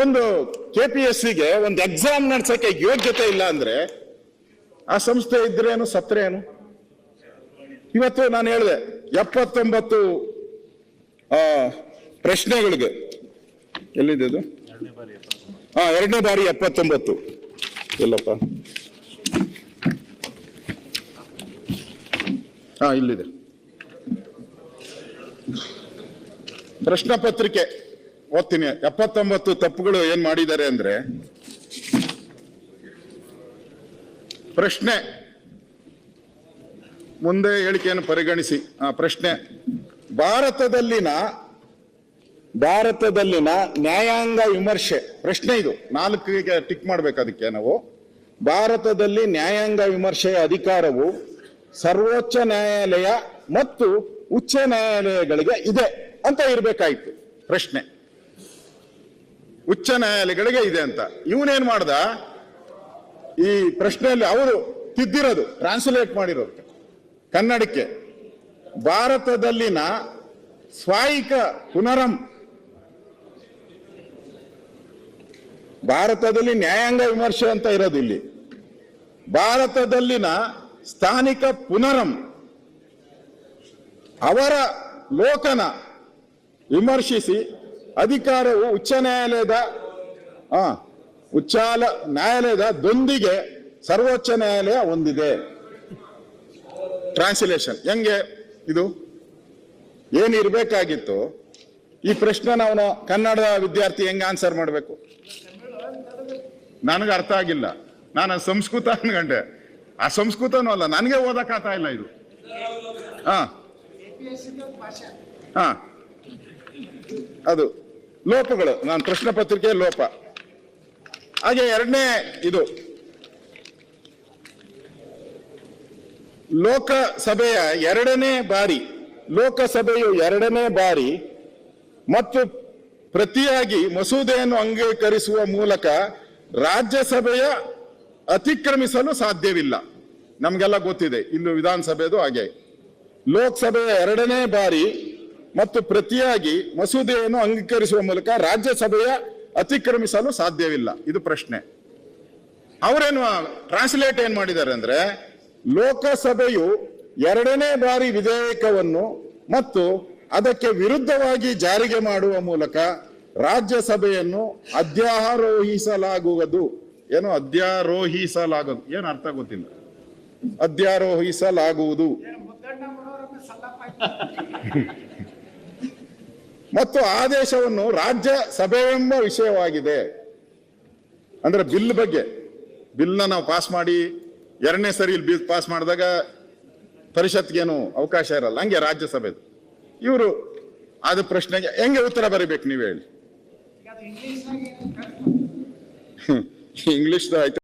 ಒಂದು K P S ಸಿಗೆ ಒಂದು ಎಕ್ಸಾಮ್ ನಡೆಸೋಕ್ಕೆ ಯೋಗ್ಯತೆ ಇಲ್ಲ ಅಂದ್ರೆ ಆ ಸಂಸ್ಥೆ ಇದ್ರೇನು ಸತ್ರೇನು ಇವತ್ತು ನಾನು ಹೇಳಿದೆ, ಎಪ್ಪತ್ತೊಂಬತ್ತು ಪ್ರಶ್ನೆಗಳಿಗೆ. ಎಲ್ಲಿದೆ ಇದು ಹಾ ಎರಡನೇ ಬಾರಿ ಎಪ್ಪತ್ತೊಂಬತ್ತು. ಎಲ್ಲಪ್ಪ ಹಾ ಇಲ್ಲಿದೆ. ಪ್ರಶ್ನೆ ಪತ್ರಿಕೆ. ಓದ್ತೀನಿ. ಎಪ್ಪತ್ತೊಂಬತ್ತು ತಪ್ಪುಗಳು ಏನ್ ಮಾಡಿದ್ದಾರೆ ಅಂದ್ರೆ, ಪ್ರಶ್ನೆ. ಮುಂದೆ ಹೇಳಿಕೆಯನ್ನು ಪರಿಗಣಿಸಿ. ಆ, ಪ್ರಶ್ನೆ. ಭಾರತದಲ್ಲಿನ ಭಾರತದಲ್ಲಿನ ನ್ಯಾಯಾಂಗ ವಿಮರ್ಶೆ. ಪ್ರಶ್ನೆ ಇದು. ನಾಲ್ಕಿಗೆ ಟಿಕ್ ಮಾಡ್ಬೇಕು ಅದಕ್ಕೆ ನಾವು. ಭಾರತದಲ್ಲಿ ನ್ಯಾಯಾಂಗ ವಿಮರ್ಶೆಯ ಅಧಿಕಾರವು ಸರ್ವೋಚ್ಚ ನ್ಯಾಯಾಲಯ ಮತ್ತು ಉಚ್ಚ ನ್ಯಾಯಾಲಯಗಳಿಗೆ ಇದೆ ಅಂತ ಇರಬೇಕಾಯಿತು. ಪ್ರಶ್ನೆ. ಉಚ್ಚ ನ್ಯಾಯಾಲಯಗಳಿಗೆ ಇದೆ ಅಂತ. ಇವನೇನ್ ಮಾಡ್ದ? ಈ ಪ್ರಶ್ನೆಯಲ್ಲಿ ಅವರು ತಿದ್ದಿರೋದು ಟ್ರಾನ್ಸ್ಲೇಟ್ ಮಾಡಿರೋದು. ಕನ್ನಡಕ್ಕೆ. ಭಾರತದಲ್ಲಿನ ಸ್ವಾಯಿಕ ಪುನರಂ ಭಾರತದಲ್ಲಿ ನ್ಯಾಯಾಂಗ ವಿಮರ್ಶೆ ಅಂತ ಇರೋದು ಇಲ್ಲಿ. ಭಾರತದಲ್ಲಿನ ಸ್ಥಾನಿಕ ಪುನರಂ. ಅವರ ಲೋಕನ ವಿಮರ್ಶಿಸಿ ಅಧಿಕಾರವು ಉಚ್ಚ ನ್ಯಾಯಾಲಯದ ಉಚ್ಚಾಲ ನ್ಯಾಯಾಲಯದ ದೊಂದಿಗೆ ಸರ್ವೋಚ್ಚ ನ್ಯಾಯಾಲಯ ಹೊಂದಿದೆ. ಟ್ರಾನ್ಸ್ಲೇಷನ್ ಹೆಂಗೆ ಇದು? ಏನಿರ್ಬೇಕಾಗಿತ್ತು ಈ ಪ್ರಶ್ನೆ ನಾವು ಕನ್ನಡ ವಿದ್ಯಾರ್ಥಿ ಹೆಂಗೆ ಆನ್ಸರ್ ಮಾಡಬೇಕು? ನನಗೆ ಅರ್ಥ ಆಗಿಲ್ಲ. ನಾನು ಸಂಸ್ಕೃತ ಅನ್ಕಂಡೆ. ಆ ಸಂಸ್ಕೃತನೂ ಅಲ್ಲ ನನಗೆ ಓದಕ್ಕಾಗ್ತಾ ಇಲ್ಲ ಇದು. ಹಾ ಹಾ ಅದು ಲೋಪಗಳು. ನಾನು ಪ್ರಶ್ನೆ ಪತ್ರಿಕೆ ಲೋಪ. ಹಾಗೆ ಎರಡನೇ ಇದು. ಲೋಕಸಭೆಯ ಎರಡನೇ ಬಾರಿ, ಲೋಕಸಭೆಯು ಎರಡನೇ ಬಾರಿ ಮತ್ತು ಪ್ರತಿಯಾಗಿ ಮಸೂದೆಯನ್ನು ಅಂಗೀಕರಿಸುವ ಮೂಲಕ ರಾಜ್ಯಸಭೆಯ ಅತಿಕ್ರಮಿಸಲು ಸಾಧ್ಯವಿಲ್ಲ. ನಮಗೆಲ್ಲ ಗೊತ್ತಿದೆ, ಇನ್ನು ವಿಧಾನಸಭೆದು ಹಾಗೆ. ಲೋಕಸಭೆಯ ಎರಡನೇ ಬಾರಿ ಮತ್ತು ಪ್ರತಿಯಾಗಿ ಮಸೂದೆಯನ್ನು ಅಂಗೀಕರಿಸುವ ಮೂಲಕ ರಾಜ್ಯಸಭೆಯ ಅತಿಕ್ರಮಿಸಲು ಸಾಧ್ಯವಿಲ್ಲ. ಇದು ಪ್ರಶ್ನೆ. ಅವರೇನು ಟ್ರಾನ್ಸ್ಲೇಟ್ ಏನ್ ಮಾಡಿದ್ದಾರೆ ಅಂದ್ರೆ ಲೋಕಸಭೆಯು ಎರಡನೇ ಬಾರಿ ವಿಧೇಯಕವನ್ನು ಮತ್ತು ಅದಕ್ಕೆ ವಿರುದ್ಧವಾಗಿ ಜಾರಿಗೆ ಮಾಡುವ ಮೂಲಕ ರಾಜ್ಯಸಭೆಯನ್ನು ಅಧ್ಯಾರೋಹಿಸಲಾಗುವುದು. ಏನು ಅಧ್ಯಾರೋಹಿಸಲಾಗದು ಏನು ಅರ್ಥ ಗೊತ್ತಿಲ್ಲ. ಅಧ್ಯಾರೋಹಿಸಲಾಗುವುದು. ಮತ್ತು ಆದೇಶವನ್ನು ರಾಜ್ಯ ಸಭೆಯೆಂಬ ವಿಷಯವಾಗಿದೆ. ಅಂದ್ರೆ ಬಿಲ್ ಬಗ್ಗೆ. ಬಿಲ್ನ ನಾವು ಪಾಸ್ ಮಾಡಿ ಎರಡನೇ ಸರಿ ಇಲ್ಲಿ ಬಿಲ್ ಪಾಸ್ ಮಾಡಿದಾಗ ಪರಿಷತ್ಗೇನು ಅವಕಾಶ ಇರಲ್ಲ. ಹಂಗೆ ರಾಜ್ಯಸಭೆದು. ಇವರು ಆದ ಪ್ರಶ್ನೆಗೆ ಹೆಂಗೆ ಉತ್ತರ ಬರೀಬೇಕು ನೀವು ಹೇಳಿ? ಇಂಗ್ಲಿಷ್ ಆಯ್ತು.